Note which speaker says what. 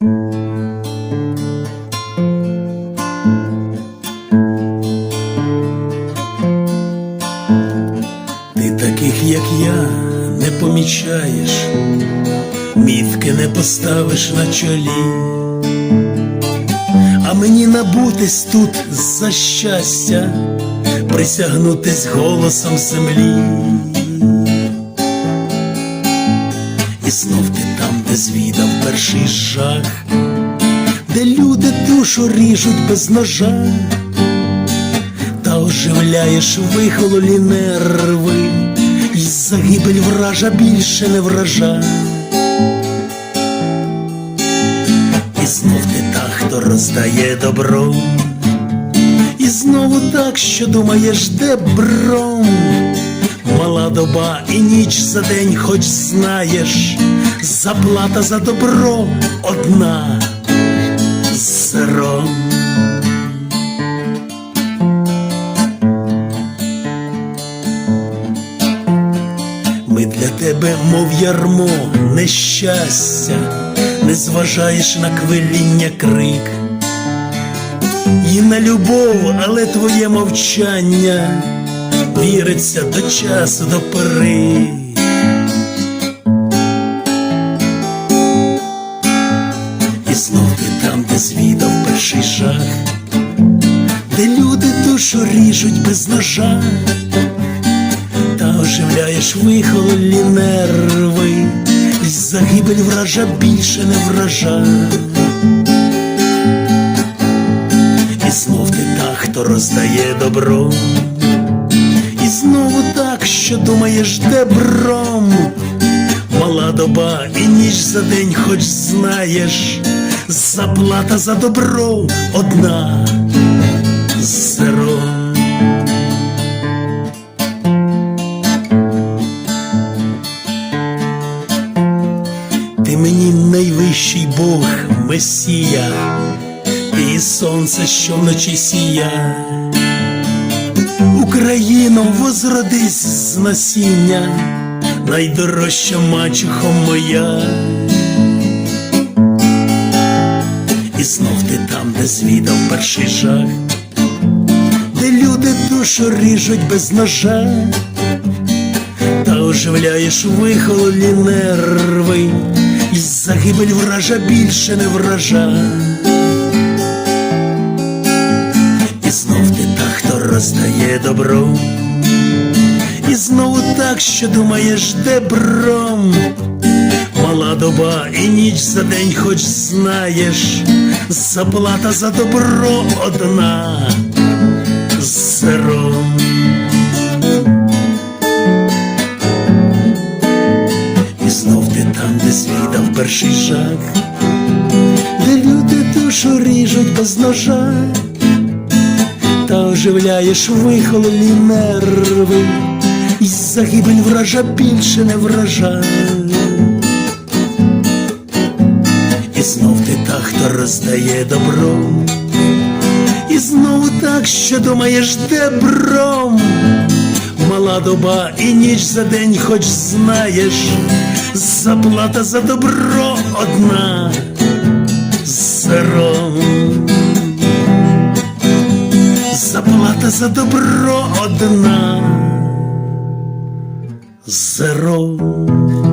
Speaker 1: Ти таких, як я, не помічаєш, мітки не поставиш на чолі, а мені набутись тут за щастя, присягнутись голосом землі. І знов ти там, де звідав перший жах, де люди душу ріжуть без ножа та оживляєш вихололі нерви, І загибель вража більше не вража. І знов ти та, хто роздає добро, і знову так, що думаєш, де бром. Мала доба і ніч за день, хоч знаєш, заплата за добро одна. Зером. Ми для тебе, мов ярмо, нещастя, не зважаєш на квиління крик, і на любов, але твоє мовчання віриться до часу, до пори. І знов ти там, де звідав перший жах, де люди душу ріжуть без ножа та оживляєш вихололі нерви, І загибель вража більше не вража. І знов ти та, хто роздає добро, що думаєш дебром. Мала доба і ніч за день, хоч знаєш, заплата за добро одна зером. Ти мені найвищий Бог, Месія, і сонце, що вночі сія. Україно, возродись з насіння, найдорожча мачухо моя. І знов ти там, де звідав перший жах, де люди душу ріжуть без ножа та оживляєш вихололі нерви, І загибель вража більше не вража. Роздає добро, і знову так, що думаєш, де бром. Мала доба і ніч за день, хоч знаєш, заплата за добро одна зером. І знов ти там, де звідав перший жах, де люди душу ріжуть без ножа, оживляєш вихололі нерви, І загибель вража більше не вража. І знов ти та, хто роздає добро, і знову так, що думаєш, де бром. Мала доба і ніч за день, хоч знаєш, заплата за добро одна зером. За добро одна зером.